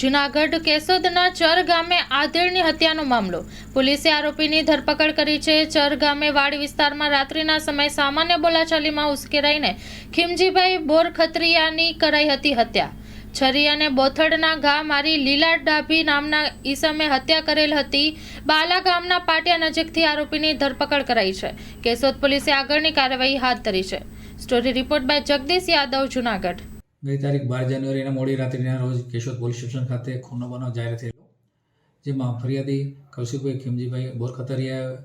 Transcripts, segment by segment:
જુનાગઢ કેશોદના ચર ગામે આધેડની હત્યાનો મામલો. પોલીસે આરોપીની ધરપકડ કરી છે. ચર ગામે વાડી વિસ્તારમાં રાત્રિના સમયે સામાન્ય બોલાચાલીમાં ઉશ્કેરાઈને ખીમજીભાઈ બોરખત્રિયાની કરાઈ હતી હત્યા. છરિયાને બોથડના ઘા મારી લીલા ડાભી નામના ઈસમે હત્યા કરેલ હતી. બાલા ગામના પાટિયા નજીકથી આરોપીની ધરપકડ કરાઈ છે. કેશોદ પોલીસે આગળની કાર્યવાહી હાથ ધરી છે. Story report by Jagdish Yadav, Junagadh. ગઈ તારીખ બાર જાન્યુઆરીના મોડી રાત્રિના રોજ કેશોદ પોલીસ સ્ટેશન ખાતે ખૂનનો બનાવ જાહેર થયેલો, જેમાં ફરિયાદી કૌશિકભાઈ ખીમજીભાઈ બોરખતરિયા,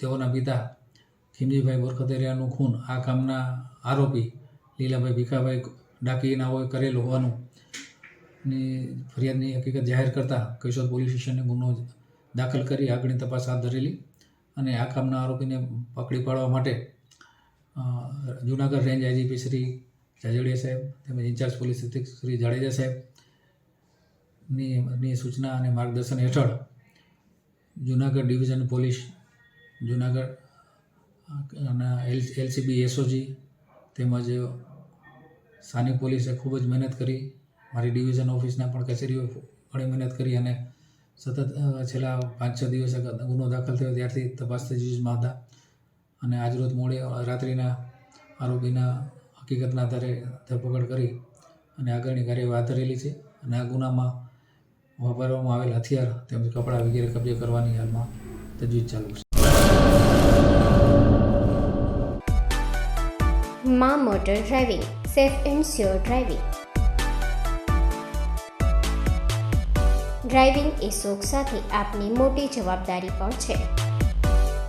તેઓના પિતા ખીમજીભાઈ બોરખતરિયાનું ખૂન, આ કામના આરોપી લીલાભાઈ ભીખાભાઈ ડાકીનાઓએ કરેલું હોવાનું ની ફરિયાદની હકીકત જાહેર કરતાં કેશોદ પોલીસ સ્ટેશને ગુનો દાખલ કરી આગળની તપાસ હાથ ધરેલી અને આ કામના આરોપીને પકડી પાડવા માટે જુનાગઢ રેન્જ આઈજીપી શ્રી જાજડિયા સાહેબ, તેમજ ઇન્ચાર્જ પોલીસ અધિક્ષક શ્રી જાડેજા સાહેબની ની સૂચના અને માર્ગદર્શન હેઠળ Junagadh division police, Junagadh L, LCB, SOG તેમજ સ્થાનિક પોલીસે ખૂબ જ મહેનત કરી. મારી ડિવિઝન ઓફિસના પણ કચેરીઓ ઘણી મહેનત કરી અને સતત છેલ્લા પાંચ છ દિવસ ગુનો દાખલ થયો. ત્યારથી તપાસ તજવીજમાં હતા. અને આજરોજ મોડે રાત્રિના આરોપીના હકીકતના આધારે ધરપકડ કરી અને આગળની કાર્યવાહી હાથ ધરેલી છે અને આ ગુનામાં વાપરવામાં આવેલ હથિયાર તેમજ કપડાં વગેરે કબજે કરવાની હાલમાં તજવીજ ચાલુ છે. મા motor driving, safe and sure driving. Driving એ શોખ સાથે આપની મોટી જવાબદારી પણ છે.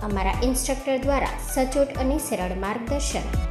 અમારા ઇન્સ્ટ્રક્ટર દ્વારા સચોટ અને સરળ માર્ગદર્શન